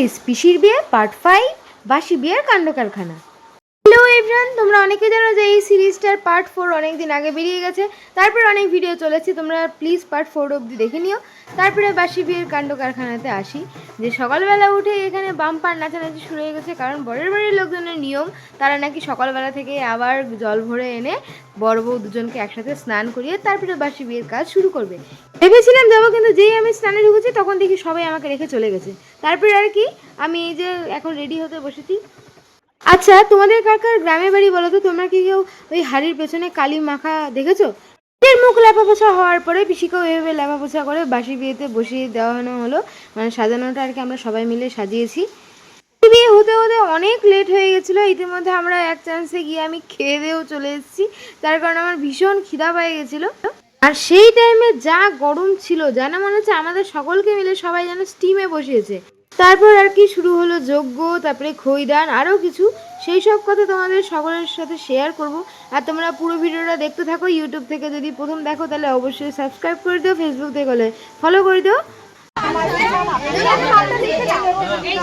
Series পিসির বিয়ে part five বাসি বিয়ের কাণ্ড কারখানা এভরান তোমরা অনেকে জানো যে এই সিরিজটার পার্ট ফোর অনেক দিন আগে বেরিয়ে গেছে। তারপরে অনেক ভিডিও চলেছে, তোমরা প্লিজ পার্ট ফোর অবধি দেখে নিও। তারপরে বাসি বিয়ের কাণ্ড কারখানাতে আসি, যে সকালবেলা উঠে এখানে বাম্পার নাচানাচি শুরু হয়ে গেছে, কারণ বরের বাড়ির লোকজনের নিয়ম, তারা নাকি সকালবেলা থেকে আবার জল ভরে এনে বড় বউ দুজনকে একসাথে স্নান করিয়ে তারপরে বাসি বিয়ের কাজ শুরু করবে। ভেবেছিলাম যাব, কিন্তু যেই আমি স্নানে ঢুকেছি, তখন দেখি সবাই আমাকে রেখে চলে গেছে। তারপরে আর কি, আমি এই যে এখন রেডি হতে বসেছি আচ্ছা তোমাদের কার কার গ্রামের বাড়ি বলো তো? তোমরা কি কেউ ওই হাড়ির পেছনে কালি মাখা দেখেছ? এর মুখ লেপা পোছা হওয়ার পরে পিসিকেও এভাবে লেপা পোছা করে বাসি বিয়েতে বসিয়ে দেওয়ানো হলো। মানে সাজানোটা আর কি আমরা সবাই মিলে সাজিয়েছি। বিয়ে হতে হতে অনেক লেট হয়ে গেছিল। ইতিমধ্যে আমরা এক চান্সে গিয়ে আমি খেয়ে দিয়েও চলে এসেছি। তার কারণে আমার ভীষণ খিদা পেয়ে গেছিল। আর সেই টাইমে যা গরম ছিল যেন মনে হচ্ছে আমাদের সকলকে মিলে সবাই যেন স্টিমে বসিয়েছে। তারপর আর কি শুরু হলো যজ্ঞ তারপরে খৈদান আরও কিছু সেই সব কথা তোমাদের সকলের সাথে শেয়ার করব আর তোমরা পুরো ভিডিওটা দেখতে থাকো ইউটিউব থেকে যদি প্রথম দেখো তাহলে অবশ্যই সাবস্ক্রাইব করে দিও ফেসবুক থেকে হলে ফলো করে দিও এই যে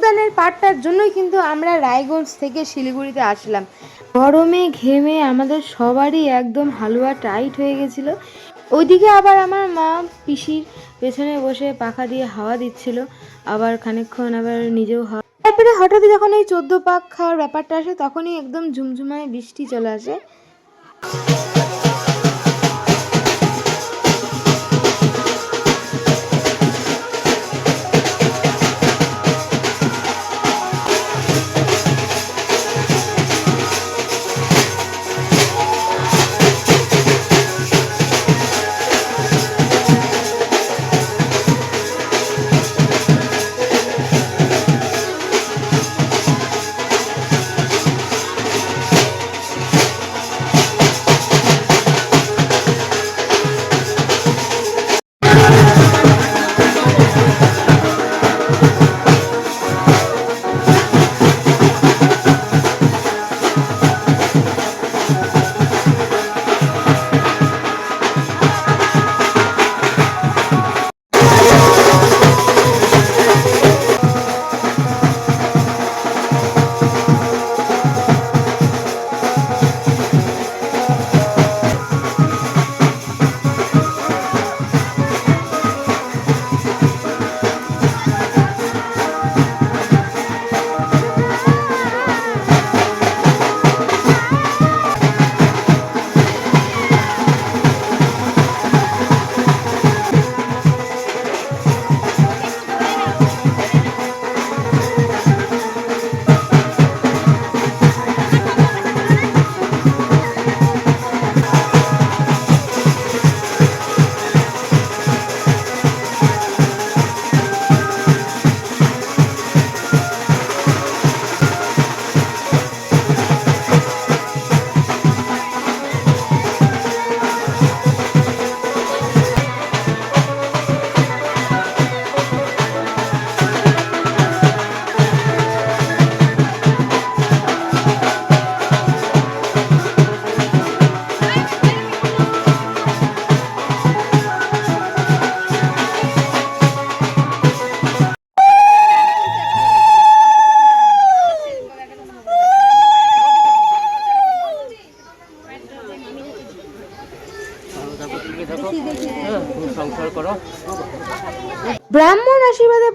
সিঁদুরদানের পাটটার জন্যই কিন্তু আমরা রায়গঞ্জ থেকে শিলিগুড়িতে আসলাম। গরমে, ঘেমে আমাদের সবারই একদম হালুয়া টাইট হয়ে গেছিল। ওইদিকে আবার আমার মা, পিসির পেছনে বসে পাখা দিয়ে হাওয়া দিচ্ছিল। আবার খানিকক্ষণ আবার নিজেও হাওয়া তারপরে হঠাৎ যখন এই চোদ্দ পাক খাওয়ার ব্যাপারটা আসে, তখনই একদম ঝুমঝুমায় বৃষ্টি চলে আসে।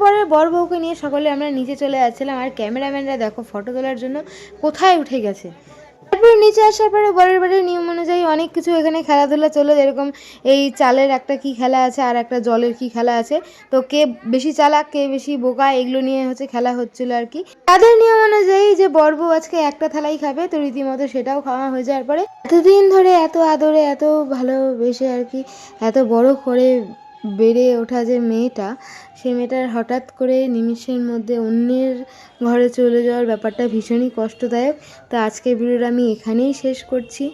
পরে বর বউকে নিয়ে সকলে আমরা নিচে চলে যাচ্ছিলাম। আর ক্যামেরাম্যানরা দেখো ফটো তোলার জন্য কোথায় উঠে গেছে? তারপরে নিচে আসার পরে বরের বাড়ির নিয়ম অনুযায়ী অনেক কিছু এখানে খেলাধুলা চলে যেরকম এই চালের একটা কি খেলা আছে আর একটা জলের কি খেলা আছে। তো কে বেশি চালাক, কে বেশি বোকা, এগুলো নিয়ে হচ্ছে খেলা হচ্ছিল আর কি। তাদের নিয়ম অনুযায়ী যে বর বউ আজকে একটা থালাই খাবে, তো রীতিমতো সেটাও খাওয়া হয়ে যাওয়ার পরে এতদিন ধরে এত আদরে, এত ভালোবেসে আর কি, এত বড় করে বেড়ে ওঠা যে মেয়েটা, সে মেয়েটার হঠাৎ করে নিমিষের মধ্যে অন্যের ঘরে চলে যাওয়ার ব্যাপারটা ভীষণই কষ্টদায়ক। তো আজকের ভিডিওটা আমি এখানেই শেষ করছি।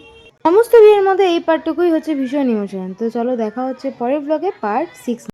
সমস্ত বিয়ের মধ্যে এই পার্টটুকুই হচ্ছে ভীষণ ইমোশন তো চলো দেখা হচ্ছে পরের ব্লগে পার্ট সিক্স